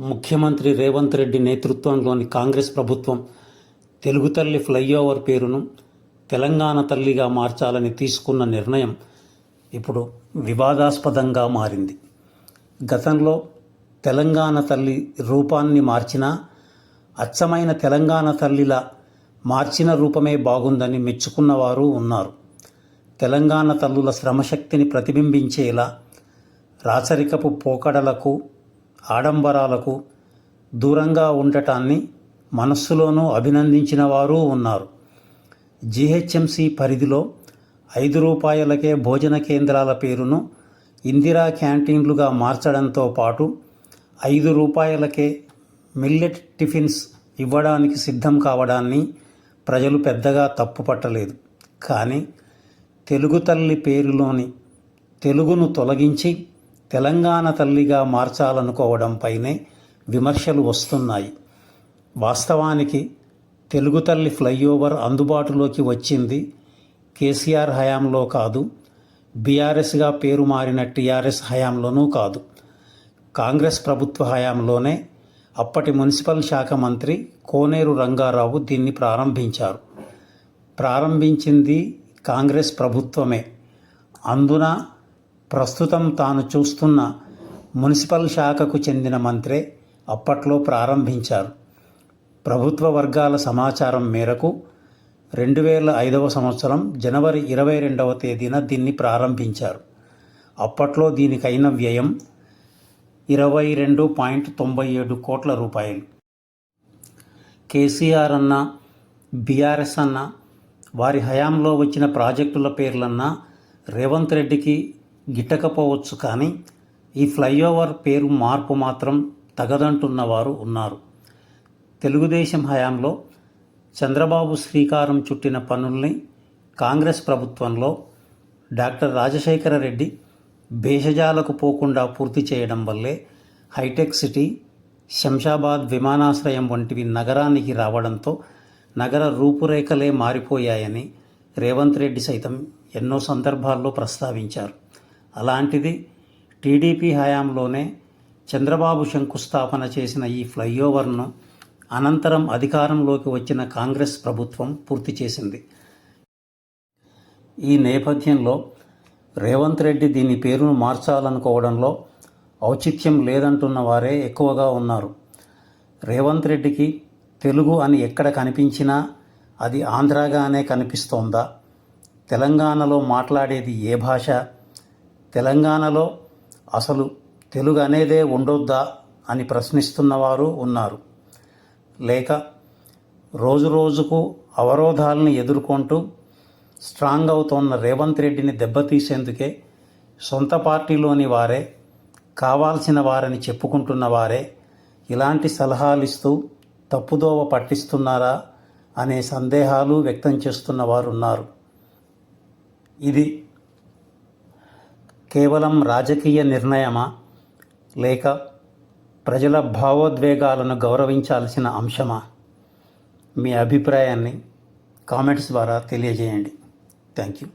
ముఖ్యమంత్రి రేవంత్ రెడ్డి నేతృత్వంలోని కాంగ్రెస్ ప్రభుత్వం తెలుగు తల్లి ఫ్లైఓవర్ పేరును తెలంగాణ తల్లిగా మార్చాలని తీసుకున్న నిర్ణయం ఇప్పుడు వివాదాస్పదంగా మారింది. గతంలో తెలంగాణ తల్లి రూపాన్ని మార్చినా అచ్చమైన తెలంగాణ తల్లిలా మార్చిన రూపమే బాగుందని మెచ్చుకున్నవారు ఉన్నారు. తెలంగాణ తల్లుల శ్రమశక్తిని ప్రతిబింబించేలా రాచరికపు పోకడలకు ఆడంబరాలకు దూరంగా ఉండటాన్ని మనస్సులోనూ అభినందించిన వారు ఉన్నారు. జీహెచ్ఎంసీ పరిధిలో ఐదు రూపాయలకే భోజన కేంద్రాల పేరును ఇందిరా క్యాంటీన్లుగా మార్చడంతో పాటు ఐదు రూపాయలకే మిల్లెట్ టిఫిన్స్ ఇవ్వడానికి సిద్ధం కావడాన్ని ప్రజలు పెద్దగా తప్పుపట్టలేదు. కానీ తెలుగు తల్లి పేరులోని తెలుగును తొలగించి తెలంగాణ తల్లిగా మార్చాలనుకోవడంపైనే విమర్శలు వస్తున్నాయి. వాస్తవానికి తెలుగు తల్లి ఫ్లైఓవర్ అందుబాటులోకి వచ్చింది కేసీఆర్ హయాంలో కాదు బీఆర్ఎస్గా పేరు మారిన టీఆర్ఎస్ హయాంలోనూ కాదు. కాంగ్రెస్ ప్రభుత్వ హయాంలోనే అప్పటి మున్సిపల్ శాఖ మంత్రి కోనేరు రంగారావు దీన్ని ప్రారంభించారు. ప్రారంభించింది కాంగ్రెస్ ప్రభుత్వమే. అందున ప్రస్తుతం తాను చూస్తున్న మున్సిపల్ శాఖకు చెందిన మంత్రే అప్పట్లో ప్రారంభించారు. ప్రభుత్వ వర్గాల సమాచారం మేరకు రెండు వేల ఐదవ సంవత్సరం జనవరి ఇరవై రెండవ తేదీన దీన్ని ప్రారంభించారు. అప్పట్లో దీనికైన వ్యయం ఇరవై రెండు పాయింట్ తొంభై ఏడు కోట్ల రూపాయలు. కేసీఆర్ అన్న బీఆర్ఎస్ అన్న వారి హయాంలో వచ్చిన ప్రాజెక్టుల పేర్లన్నా రేవంత్ రెడ్డికి గిట్టకపోవచ్చు కానీ ఈ ఫ్లైఓవర్ పేరు మార్పు మాత్రం తగదంటున్న వారు ఉన్నారు. తెలుగుదేశం హయాంలో చంద్రబాబు శ్రీకారం చుట్టిన పనుల్ని కాంగ్రెస్ ప్రభుత్వంలో డాక్టర్ రాజశేఖర రెడ్డి భేషజాలకు పోకుండా పూర్తి చేయడం వల్లే హైటెక్ సిటీ శంషాబాద్ విమానాశ్రయం వంటివి నగరానికి రావడంతో నగర రూపురేఖలే మారిపోయాయని రేవంత్ రెడ్డి సైతం ఎన్నో సందర్భాల్లో ప్రస్తావించారు. అలాంటిది టీడీపీ హయాంలోనే చంద్రబాబు శంకుస్థాపన చేసిన ఈ ఫ్లైఓవర్ను అనంతరం అధికారంలోకి వచ్చిన కాంగ్రెస్ ప్రభుత్వం పూర్తి చేసింది. ఈ నేపథ్యంలో రేవంత్ రెడ్డి దీని పేరును మార్చాలనుకోవడంలో ఔచిత్యం లేదంటున్న వారే ఎక్కువగా ఉన్నారు. రేవంత్ రెడ్డికి తెలుగు అని ఎక్కడ కనిపించినా అది ఆంధ్రాగానే కనిపిస్తోందా? తెలంగాణలో మాట్లాడేది ఏ భాష? తెలంగాణలో అసలు తెలుగు అనేదే ఉండొద్దా అని ప్రశ్నిస్తున్నవారు ఉన్నారు. లేక రోజు రోజుకు అవరోధాలను ఎదుర్కొంటూ స్ట్రాంగ్ అవుతోన్న రేవంత్ రెడ్డిని దెబ్బతీసేందుకే సొంత పార్టీలోని వారే కావాల్సిన వారని చెప్పుకుంటున్న వారే ఇలాంటి సలహాలు ఇస్తూ తప్పుదోవ పట్టిస్తున్నారా అనే సందేహాలు వ్యక్తం చేస్తున్న వారు ఉన్నారు ఇది కేవలం రాజకీయ నిర్ణయమా? లేక ప్రజల భావోద్వేగాలను గౌరవించాల్సిన అంశమా? మీ అభిప్రాయాన్ని కామెంట్స్ ద్వారా తెలియజేయండి. Thank you.